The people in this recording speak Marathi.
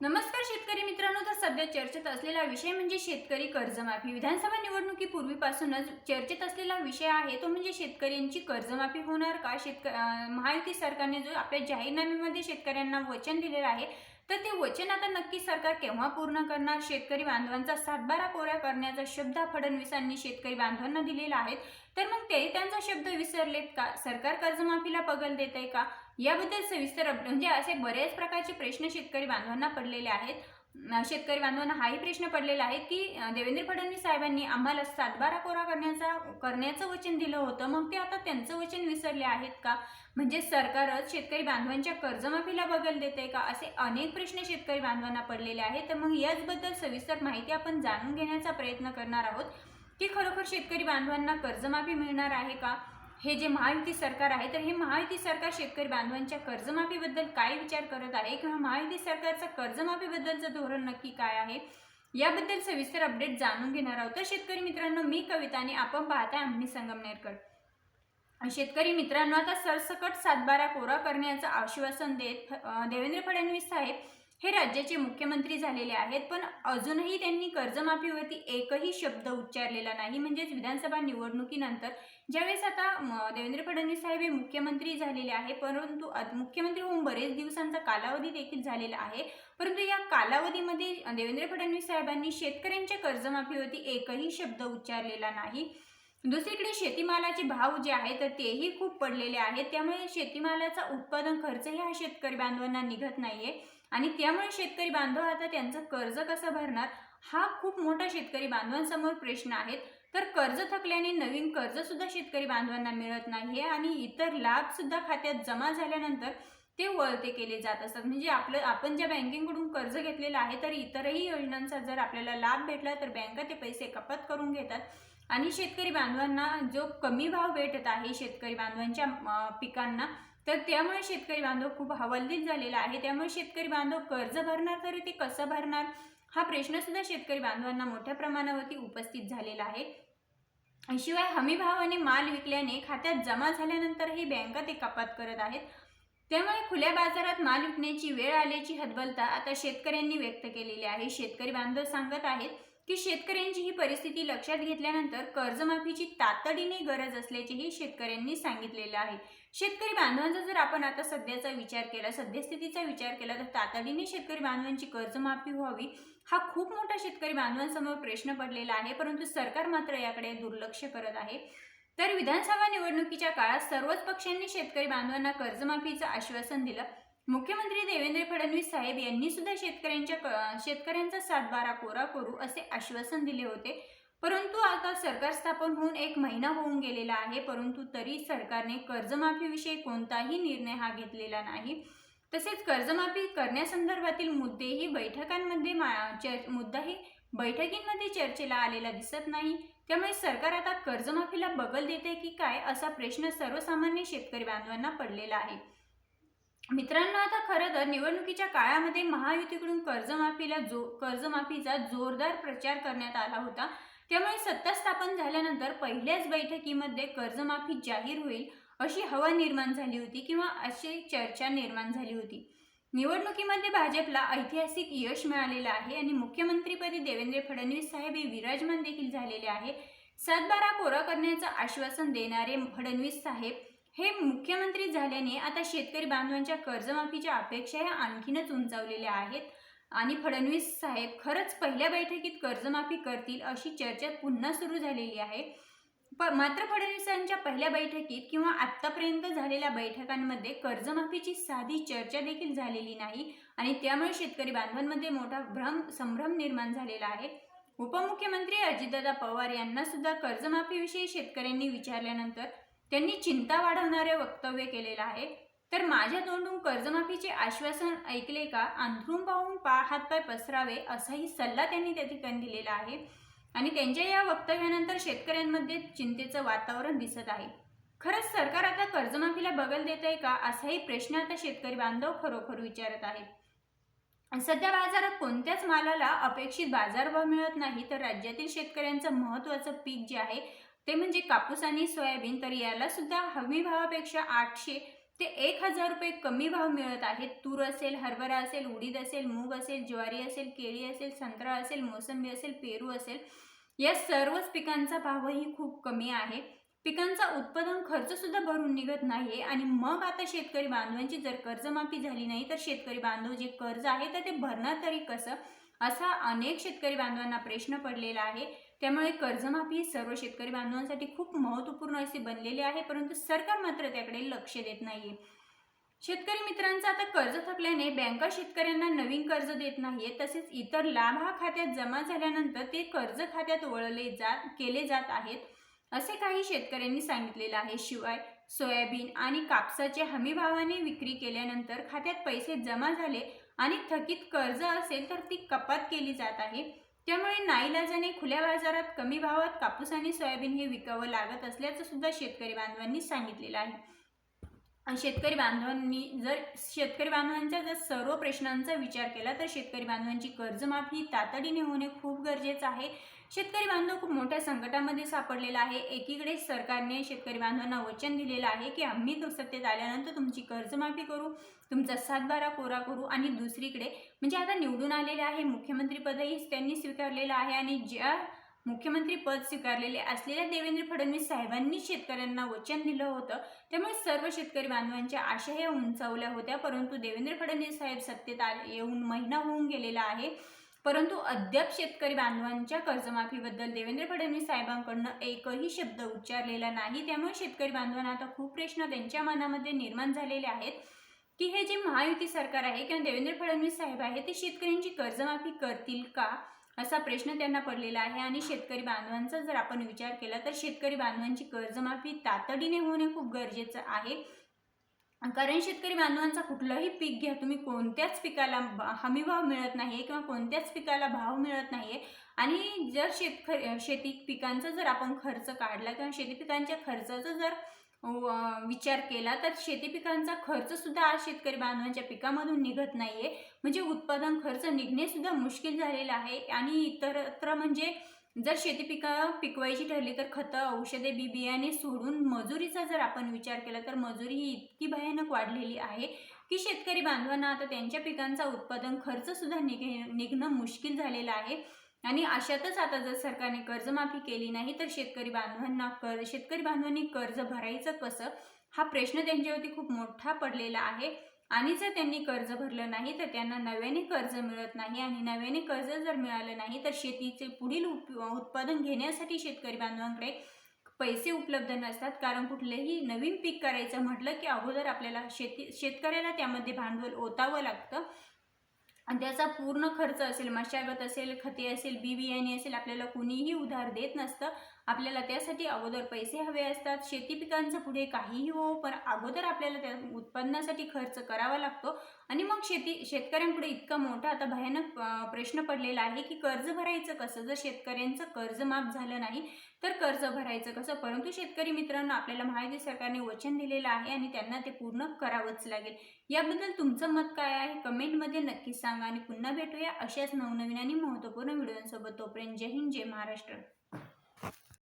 नमस्कार शेतकरी मित्रांनो तर सध्या चर्चेत असलेला विषय म्हणजे शेतकरी कर्जमाफी. विधानसभा निवडणुकीपूर्वीपासूनच चर्चेत असलेला विषय आहे तो म्हणजे शेतकऱ्यांची कर्जमाफी होणार का? शेतक महायुती सरकारने जो आपल्या जाहीरनाम्यामध्ये शेतकऱ्यांना वचन दिलेलं आहे तर ते वचन आता नक्की सरकार केव्हा पूर्ण करणार? शेतकरी बांधवांचा सातबारा कोऱ्या करण्याचा शब्द फडणवीसांनी शेतकरी बांधवांना दिलेला आहे. तर मग ते त्यांचा शब्द विसरलेत का? सरकार कर्जमाफीला पगल देत आहे का? याबद्दल सविस्तर अप- म्हणजे असे बरेच प्रकारचे प्रश्न शेतकरी बांधवांना पडलेले आहेत. शेतकरी बांधवांना हाही प्रश्न पडलेला आहे की देवेंद्र फडणवीस साहेबांनी आम्हाला सातबारा कोरा करण्याचा करण्याचं वचन दिलं होतं. मग ते आता त्यांचं वचन विसरले आहेत का? म्हणजे सरकारच शेतकरी बांधवांच्या कर्जमाफीला बगल देते का? असे अनेक प्रश्न शेतकरी बांधवांना पडलेले आहेत. तर मग याचबद्दल सविस्तर माहिती आपण जाणून घेण्याचा प्रयत्न करणार आहोत की खरोखर शेतकरी बांधवांना कर्जमाफी मिळणार आहे का? हे जे महायुती सरकार आहे तर हे महायुती सरकार शेतकरी बांधवांच्या कर्जमाफीबद्दल काय विचार करत आहे किंवा महायुती सरकारचं कर्जमाफीबद्दलचं धोरण नक्की काय आहे याबद्दल सविस्तर अपडेट जाणून घेणार आहोत. तर शेतकरी मित्रांनो मी कविता आणि आपण पाहताय आम्ही संगमनेरकर शेतकरी मित्रांनो आता सरसकट सातबारा कोरा करण्याचं आश्वासन देत देवेंद्र फडणवीस साहेब हे राज्याचे मुख्यमंत्री झालेले आहेत पण अजूनही त्यांनी कर्जमाफीवरती एकही शब्द उच्चारलेला नाही. म्हणजेच विधानसभा निवडणुकीनंतर ज्यावेळेस आता देवेंद्र फडणवीस साहेब हे मुख्यमंत्री झालेले आहे परंतु मुख्यमंत्री होऊन बरेच दिवसांचा कालावधी देखील झालेला आहे. परंतु या कालावधीमध्ये देवेंद्र फडणवीस साहेबांनी शेतकऱ्यांच्या कर्जमाफीवरती एकही शब्द उच्चारलेला नाही. दुसरीकडे शेतीमालाचे भाव जे आहे तर तेही खूप पडलेले आहेत. त्यामुळे शेतीमालाचा उत्पादन खर्चही हा शेतकरी बांधवांना निघत नाहीये. आणि त्यामुळे शेतकरी बांधव आता त्यांचं कर्ज कसं भरणार हा खूप मोठा शेतकरी बांधवांसमोर प्रश्न आहेत. तर कर्ज थकल्याने नवीन कर्जसुद्धा शेतकरी बांधवांना मिळत नाहीये आणि इतर लाभसुद्धा खात्यात जमा झाल्यानंतर ते वळते केले जात असतात. म्हणजे आपलं आपण ज्या बँकेकडून कर्ज घेतलेलं आहे तर इतरही योजनांचा जर आपल्याला लाभ भेटला तर बँका ते पैसे कपात करून घेतात. आणि शेतकरी बांधवांना जो कमी भाव भेटत आहे शेतकरी बांधवांच्या पिकांना तर त्यामुळे शेतकरी बांधव खूप हवालदिल झालेला आहे. त्यामुळे शेतकरी बांधव कर्ज भरणार तरी ते कसं भरणार? हा प्रश्न सुद्धा शेतकरी बांधवांना मोठ्या प्रमाणावरती उपस्थित झालेला आहे. शिवाय हमी भावाने माल विकल्याने खात्यात जमा झाल्यानंतरही बँका ते कपात करत आहेत. त्यामुळे खुल्या बाजारात माल विकण्याची वेळ आल्याची हतबलता आता शेतकऱ्यांनी व्यक्त केलेली आहे. शेतकरी बांधव सांगत आहेत की शेतकऱ्यांची ही परिस्थिती लक्षात घेतल्यानंतर कर्जमाफीची तातडीने गरज असल्याचेही शेतकऱ्यांनी सांगितलेलं आहे. शेतकरी बांधवांचा जर आपण आता सध्याचा विचार केला सद्यस्थितीचा विचार केला तर तातडीने शेतकरी बांधवांची कर्जमाफी व्हावी हा खूप मोठा शेतकरी बांधवांसमोर प्रश्न पडलेला आहे. परंतु सरकार मात्र याकडे दुर्लक्ष करत आहे. तर विधानसभा निवडणुकीच्या काळात सर्वच पक्षांनी शेतकरी बांधवांना कर्जमाफीचं आश्वासन दिलं. मुख्यमंत्री देवेंद्र फडणवीस साहेब यांनी सुद्धा शेतकऱ्यांच्या क- शेतकऱ्यांचा सातबारा कोरा करू असे आश्वासन दिले होते. परंतु आता सरकार स्थापन होऊन एक महिना होऊन गेलेला आहे परंतु तरी सरकारने कर्जमाफीविषयी कोणताही निर्णय हा घेतलेला नाही. तसेच कर्जमाफी करण्यासंदर्भातील मुद्देही बैठकांमध्ये मा- मुद्दाही बैठकींमध्ये चर्चेला आलेला दिसत नाही. त्यामुळे सरकार आता कर्जमाफीला बगल देते की काय असा प्रश्न सर्वसामान्य शेतकरी बांधवांना पडलेला आहे. मित्रांनो आता खरं तर निवडणुकीच्या काळामध्ये महायुतीकडून कर्जमाफीला जो कर्जमाफीचा जोरदार प्रचार करण्यात आला होता. त्यामुळे सत्ता स्थापन झाल्यानंतर पहिल्याच बैठकीमध्ये कर्जमाफी जाहीर होईल अशी हवा निर्माण झाली होती किंवा अशी चर्चा निर्माण झाली होती. निवडणुकीमध्ये भाजपला ऐतिहासिक यश मिळालेलं आहे आणि मुख्यमंत्रीपदी देवेंद्र फडणवीस साहेब हे विराजमान देखील झालेले आहे. सातबारा कोरा करण्याचं आश्वासन देणारे फडणवीस साहेब हे मुख्यमंत्री झाल्याने आता शेतकरी बांधवांच्या कर्जमाफीच्या अपेक्षा ह्या आणखीनच उंचावलेल्या आहेत. आणि फडणवीस साहेब खरंच पहिल्या बैठकीत कर्जमाफी करतील अशी चर्चा पुन्हा सुरू झालेली आहे. प मात्र फडणवीसांच्या पहिल्या बैठकीत किंवा आत्तापर्यंत झालेल्या बैठकांमध्ये कर्जमाफीची साधी चर्चा देखील झालेली नाही आणि त्यामुळे शेतकरी बांधवांमध्ये मोठा भ्रम संभ्रम निर्माण झालेला आहे. उपमुख्यमंत्री अजितदादा पवार यांना सुद्धा कर्जमाफीविषयी शेतकऱ्यांनी विचारल्यानंतर त्यांनी चिंता वाढवणारे वक्तव्य केलेलं आहे. तर माझ्या तोंडून कर्जमाफीचे आश्वासन ऐकले का? अंथरूम पाहून पा हातपाय पसरावे असाही सल्ला त्यांनी त्या ठिकाणी दिलेला आहे. आणि त्यांच्या या वक्तव्यानंतर शेतकऱ्यांमध्ये चिंतेचं वातावरण दिसत आहे. खरंच सरकार आता कर्जमाफीला बगल देत आहे का? असाही प्रश्न आता शेतकरी बांधव खरोखर विचारत आहेत. सध्या बाजारात कोणत्याच मालाला अपेक्षित बाजारभाव मिळत नाही तर राज्यातील शेतकऱ्यांचं महत्त्वाचं पीक जे आहे ते म्हणजे कापूस आणि सोयाबीन तर याला सुद्धा हमी भावापेक्षा आठशे ते एक हजार रुपये कमी भाव मिळत आहेत. तूर असेल हरभरा असेल उडीद असेल मूग असेल ज्वारी असेल केळी असेल संत्रा असेल मोसंबी असेल पेरू असेल या सर्वच पिकांचा भावही खूप कमी आहे. पिकांचा उत्पादन खर्च सुद्धा भरून निघत नाही आणि मग आता शेतकरी बांधवांची जर कर्जमाफी झाली नाही तर शेतकरी बांधव जे कर्ज आहे तर ते भरणार तरी कसं? असा अनेक शेतकरी बांधवांना प्रश्न पडलेला आहे. त्यामुळे कर्जमाफी सर्व शेतकरी बांधवांसाठी खूप महत्त्वपूर्ण असे बनलेले आहे परंतु सरकार मात्र त्याकडे लक्ष देत नाहीये. शेतकरी मित्रांचं आता कर्ज थकल्याने बँका शेतकऱ्यांना नवीन कर्ज देत नाहीये तसेच इतर लाभ हा खात्यात जमा झाल्यानंतर ते कर्ज खात्यात वळले जात केले जात आहेत असे काही शेतकऱ्यांनी सांगितलेलं आहे. शिवाय सोयाबीन आणि कापसाचे हमी भावाने विक्री केल्यानंतर खात्यात पैसे जमा झाले आणि थकीत कर्ज असेल तर ती कपात केली जात आहे. त्यामुळे नाईलाजाने खुल्या बाजारात कमी भावात कापूस आणि सोयाबीन हे विकावं लागत असल्याचं सुद्धा शेतकरी बांधवांनी सांगितलेलं आहे. शेतकरी बांधवांनी जर शेतकरी बांधवांच्या जर सर्व प्रश्नांचा विचार केला तर शेतकरी बांधवांची कर्जमाफी तातडीने होणे खूप गरजेचं आहे. शेतकरी बांधव खूप मोठ्या संकटामध्ये सापडलेला आहे. एकीकडे सरकारने शेतकरी बांधवांना वचन दिलेलं आहे की आम्ही तो सत्तेत आल्यानंतर तुमची कर्जमाफी करू तुमचा सातबारा कोरा करू आणि दुसरीकडे म्हणजे आता निवडून आलेले आहे मुख्यमंत्रीपदही त्यांनी स्वीकारलेलं आहे आणि ज्या मुख्यमंत्री पद स्वीकारलेले असलेल्या देवेंद्र फडणवीस साहेबांनी शेतकऱ्यांना वचन दिलं होतं. त्यामुळे सर्व शेतकरी बांधवांच्या आशा उंचावल्या होत्या परंतु देवेंद्र फडणवीस साहेब सत्तेत आले येऊन महिना होऊन गेलेला आहे. परंतु अद्याप शेतकरी बांधवांच्या कर्जमाफीबद्दल देवेंद्र फडणवीस साहेबांकडनं एकही शब्द उच्चारलेला नाही. त्यामुळे शेतकरी बांधवांना आता खूप प्रश्न त्यांच्या मनामध्ये निर्माण झालेले आहेत की हे जे महायुती सरकार आहे किंवा देवेंद्र फडणवीस साहेब आहे ते शेतकऱ्यांची कर्जमाफी करतील का? असा प्रश्न त्यांना पडलेला आहे. आणि शेतकरी बांधवांचा जर आपण विचार केला तर शेतकरी बांधवांची कर्जमाफी तातडीने होणे खूप गरजेचं आहे. कारण शेतकरी बांधवांचा कुठलंही पीक घ्या तुम्ही कोणत्याच पिकाला हमी भाव मिळत नाही किंवा कोणत्याच पिकाला भाव मिळत नाही आणि जर शेतकरी शेती पिकांचा जर आपण खर्च काढला किंवा शेती पिकांच्या खर्चाचा जर विचार केला तर शेती पिकांचा खर्च सुद्धा आज शेतकरी बांधवांच्या पिकामधून निघत नाहीये. म्हणजे उत्पादन खर्च निघणे सुद्धा मुश्किल झालेलं आहे. आणि इतरत्र म्हणजे जर शेती पिकं पिकवायची ठरली तर खतं औषधे बी बियाणे सोडून मजुरीचा जर आपण विचार केला तर मजुरी ही इतकी भयानक वाढलेली आहे की शेतकरी बांधवांना आता त्यांच्या पिकांचा उत्पादन खर्चसुद्धा निघे निघ निघणं मुश्किल झालेलं आहे. आणि अशातच आता जर सरकारने कर्जमाफी केली नाही तर शेतकरी बांधवांना कर शेतकरी बांधवांनी कर्ज भरायचं कसं? हा प्रश्न त्यांच्यावरती खूप मोठा पडलेला आहे. आणि जर त्यांनी कर्ज भरलं नाही तर त्यांना नव्याने कर्ज मिळत नाही आणि नव्याने कर्ज जर मिळालं नाही तर शेतीचे पुढील उत्पादन घेण्यासाठी शेतकरी बांधवांकडे पैसे उपलब्ध नसतात. कारण कुठलंही नवीन पीक करायचं म्हटलं की अगोदर आपल्याला शेती शेतकऱ्याला त्यामध्ये भांडवल ओतावं लागतं. आणि त्याचा पूर्ण खर्च असेल मशागत असेल खते असेल बी बियाणे असेल आपल्याला कुणीही उधार देत नसतं. आपल्याला त्यासाठी अगोदर पैसे हवे असतात. शेती पिकांचं पुढे काहीही हो पण अगोदर आपल्याला त्या उत्पन्नासाठी खर्च करावा लागतो. आणि मग शेती शेतकऱ्यांपुढे इतका मोठा आता भयानक प्रश्न पडलेला आहे की कर्ज भरायचं कसं? जर शेतकऱ्यांचं कर्ज माफ झालं नाही तर कर्ज भरायचं कसं? परंतु शेतकरी मित्रांनो आपल्याला माहिती सरकारने वचन दिलेलं आहे आणि त्यांना ते पूर्ण करावंच लागेल. याबद्दल तुमचं मत काय आहे? कमेंटमध्ये नक्की सांगा आणि पुन्हा भेटूया अशाच नवनवीन आणि महत्त्वपूर्ण व्हिडिओंसोबत. तोपर्यंत जय हिंद जय महाराष्ट्र.